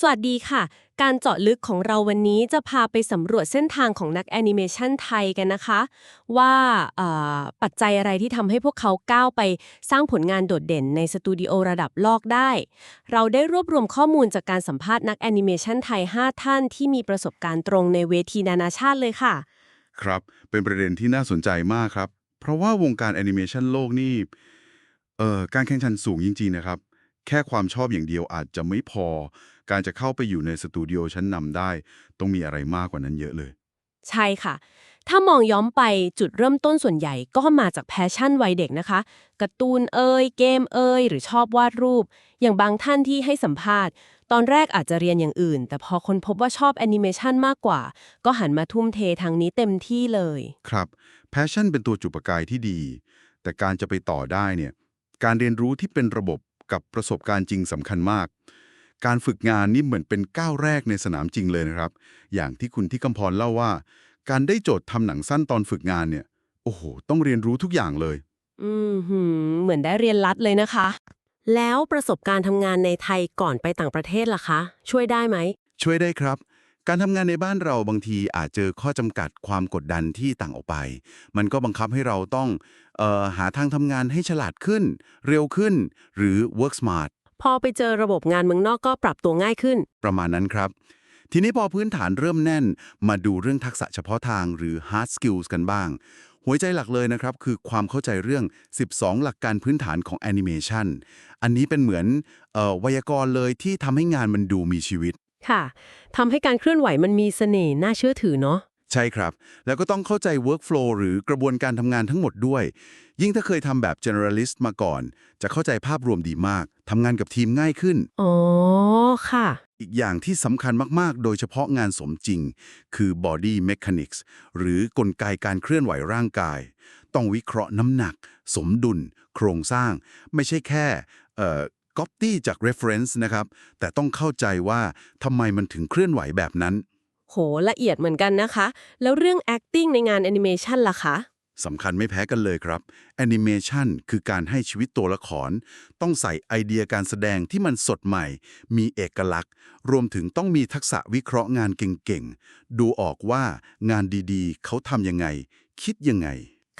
สวัสดีค่ะ การเจาะลึกของเราวันนี้จะพาไปสำรวจเส้นทางของนักแอนิเมชันไทยกันนะคะ ว่าปัจจัยอะไรที่ทำให้พวกเขาก้าวไปสร้างผลงานโดดเด่นในสตูดิโอระดับโลกได้ เราได้รวบรวมข้อมูลจากการสัมภาษณ์นักแอนิเมชันไทย 5 ท่านที่มีประสบการณ์ตรงในเวทีนานาชาติเลยค่ะ ครับ เป็นประเด็นที่น่าสนใจมากครับ เพราะว่าวงการแอนิเมชันโลกนี่เอ่อการแข่งขันสูงจริงๆนะครับ แค่ความชอบอย่างเดียวอาจจะไม่พอ การจะเข้าไปอยู่ในสตูดิโอชั้นนำได้ ต้องมีอะไรมากกว่านั้นเยอะเลย ใช่ค่ะ ถ้ามองย้อนไปจุดเริ่มต้นส่วนใหญ่ก็มาจากแพชชั่นวัยเด็กนะคะการ์ตูนเอ่ยเกมเอ่ยหรือชอบวาดรูป อย่างบางท่านที่ให้สัมภาษณ์ ตอนแรกอาจจะเรียนอย่างอื่น แต่พอคนพบว่าชอบแอนิเมชันมากกว่า ก็หันมาทุ่มเททางนี้เต็มที่เลย ครับแพชชั่นเป็นตัวจุดประกายที่ดี แต่การจะไปต่อได้เนี่ยการเรียนรู้ที่เป็นระบบ กับประสบการณ์จริงสำคัญมาก การฝึกงานนี่เหมือนเป็นก้าวแรกในสนามจริงเลยนะครับ อย่างที่คุณที่กำพรเล่าว่า การได้โจทย์ทำหนังสั้นตอนฝึกงานเนี่ย โอ้โห ต้องเรียนรู้ทุกอย่างเลย อืมหืมเหมือนได้เรียนรัดเลยนะคะ แล้วประสบการณ์ทำงานในไทยก่อนไปต่างประเทศล่ะคะ ช่วยได้ไหมช่วยได้ครับ การทำงานในบ้านเราบางทีอาจเจอข้อจำกัดความกดดันที่ต่างออกไป มันก็บังคับให้เราต้องเออหาทางทำงานให้ฉลาดขึ้น เร็วขึ้น หรือ work smart พอไปเจอระบบงานเมืองนอกก็ปรับตัวง่ายขึ้น ประมาณนั้นครับ ทีนี้พอพื้นฐานเริ่มแน่น มาดูเรื่องทักษะเฉพาะทางหรือ hard skills กันบ้าง หัวใจหลักเลยนะครับ คือความเข้าใจเรื่อง 12 หลักการพื้นฐานของแอนิเมชันอันนี้เป็นเหมือนเออไวยากรณ์เลยที่ทำให้งานมันดูมีชีวิต ค่ะทำให้การเคลื่อนไหวมันมีเสน่ห์น่าเชื่อถือเนาะ ใช่ครับ แล้วก็ต้องเข้าใจ workflow หรือกระบวนการทำงานทั้งหมดด้วย ยิ่งถ้าเคยทำแบบ generalist มาก่อน จะเข้าใจภาพรวมดีมากทำงานกับทีมง่ายขึ้น อ๋อ ค่ะ อีกอย่างที่สำคัญมาก ๆ โดยเฉพาะงานสมจริง คือ body mechanics หรือกลไกการเคลื่อนไหวร่างกาย ต้องวิเคราะห์น้ำหนัก สมดุล โครงสร้าง ไม่ใช่แค่เอ่อ copy จาก reference นะครับ แต่ต้องเข้าใจว่าทำไมมันถึงเคลื่อนไหวแบบนั้น โหละเอียดเหมือนกันนะคะ แล้วเรื่อง acting ในงานแอนิเมชันล่ะคะสำคัญไม่แพ้กันเลยครับแอนิเมชันคือการให้ชีวิตตัวละคร ต้องใส่ไอเดียการแสดงที่มันสดใหม่ มีเอกลักษณ์ รวมถึงต้องมีทักษะวิเคราะห์งานเก่งๆ ดูออกว่างานดีๆ เขาทำยังไง คิดยังไง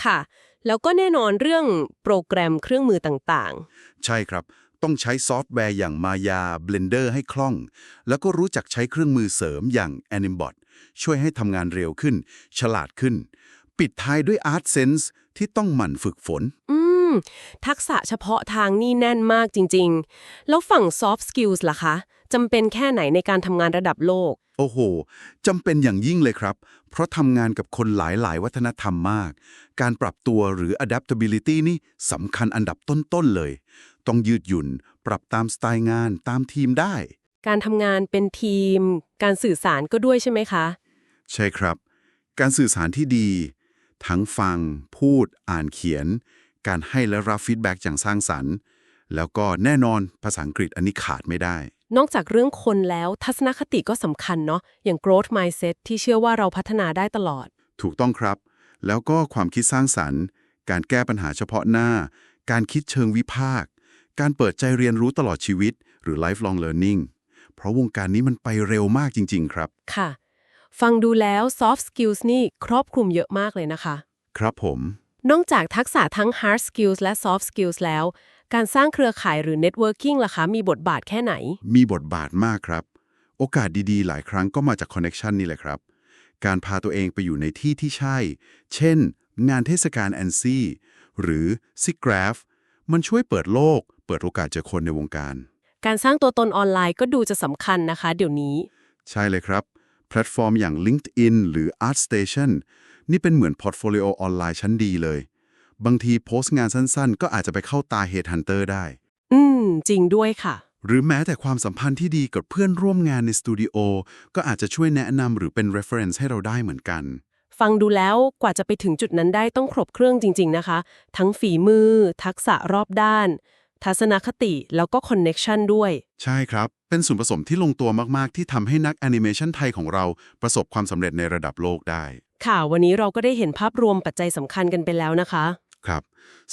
ค่ะ แล้วก็แน่นอนเรื่องโปรแกรมเครื่องมือต่างใช่ครับ ต้องใช้ซอฟต์แวร์อย่างมายา Blender ให้คล่อง แล้วก็รู้จักใช้เครื่องมือเสริมอย่าง Animbot ช่วยให้ทำงานเร็วขึ้น ฉลาดขึ้น ปิดท้ายด้วย Art Sense ที่ต้องหมั่นฝึกฝนๆอืม ทักษะเฉพาะทางนี่แน่นมากจริง ๆ แล้วฝั่ง soft skills ล่ะคะจำเป็นแค่ไหนในการทำงานระดับโลก โอ้โห จำเป็นอย่างยิ่งเลยครับ เพราะทำงานกับคนหลายๆวัฒนธรรมมาก การปรับตัวหรือ adaptability นี่สำคัญอันดับต้น ๆ เลย ต้องยืดหยุ่น ปรับตามสไตล์งานตามทีมได้ การทำงานเป็นทีม การสื่อสารก็ด้วยใช่ไหมคะ ใช่ครับ การสื่อสารที่ดี ทั้งฟัง พูด อ่านเขียน การให้และรับฟีดแบ็กอย่างสร้างสรรค์ แล้วก็แน่นอนภาษาอังกฤษอันนี้ขาดไม่ได้ นอกจากเรื่องคนแล้วทัศนคติก็สำคัญเนาะอย่าง growth mindset ที่เชื่อว่าเราพัฒนาได้ตลอด ถูกต้องครับ แล้วก็ความคิดสร้างสรรค์ การแก้ปัญหาเฉพาะหน้า การคิดเชิงวิพากษ์ การเปิดใจเรียนรู้ตลอดชีวิต หรือ lifelong learning เพราะวงการนี้มันไปเร็วมากจริง ๆ ครับ ค่ะ ฟังดูแล้ว soft skills นี่ครอบคลุมเยอะมากเลยนะคะ ครับผม นอกจากทักษะทั้ง hard skills และ soft skills แล้ว การสร้างเครือข่ายหรือ networking ล่ะคะ มีบทบาทแค่ไหน มีบทบาทมากครับ โอกาสดีๆ หลายครั้งก็มาจากคอนเน็ชันนี่แหละครับ การพาตัวเองไปอยู่ในที่ที่ใช่ เช่น งานเทศกาลแอนซี่หรือซิกราฟมันช่วยเปิดโลก เปิดโอกาสเจอคนในวงการ การสร้างตัวตนออนไลน์ก็ดูจะสำคัญนะคะ เดี๋ยวนี้ ใช่เลยครับ แพลตฟอร์มอย่าง LinkedIn หรือ ArtStation นี่เป็นเหมือนพอร์ตโฟลิโอออนไลน์ชั้นดีเลย บางทีโพสต์งานสั้นๆ ก็อาจจะไปเข้าตา Headhunter ได้ อืม จริงด้วยค่ะ หรือแม้แต่ความสัมพันธ์ที่ดีกับเพื่อนร่วมงานในสตูดิโอก็อาจจะช่วยแนะนำหรือเป็น reference ให้เราได้เหมือนกัน ฟังดูแล้วกว่าจะไปถึงจุดนั้นได้ต้องครบเครื่องจริง ๆ นะคะ ทั้งฝีมือ ทักษะรอบด้าน ทัศนคติแล้วก็คอนเน็ชันด้วย ใช่ครับ เป็นส่วนผสมที่ลงตัวมากๆ ที่ทำให้นักแอนิเมชันไทยของเราประสบความสำเร็จในระดับโลกได้ ค่ะ วันนี้เราก็ได้เห็นภาพรวมปัจจัยสำคัญกันไปแล้วนะคะ ครับ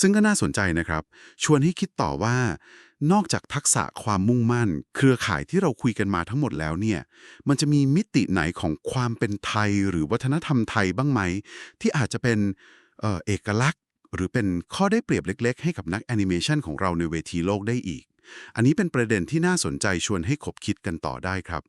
ซึ่งก็น่าสนใจนะครับ ชวนให้คิดต่อว่า นอกจากทักษะความมุ่งมั่น เครือข่ายที่เราคุยกันมาทั้งหมดแล้วเนี่ย มันจะมีมิติไหนของความเป็นไทย หรือวัฒนธรรมไทยบ้างไหม ที่อาจจะเป็นเอ่อเอกลักษณ์ หรือเป็นข้อได้เปรียบเล็ก ๆ ให้กับนักแอนิเมชันของเราในเวทีโลกได้อีก อันนี้เป็นประเด็นที่น่าสนใจชวนให้คบคิดกันต่อได้ครับ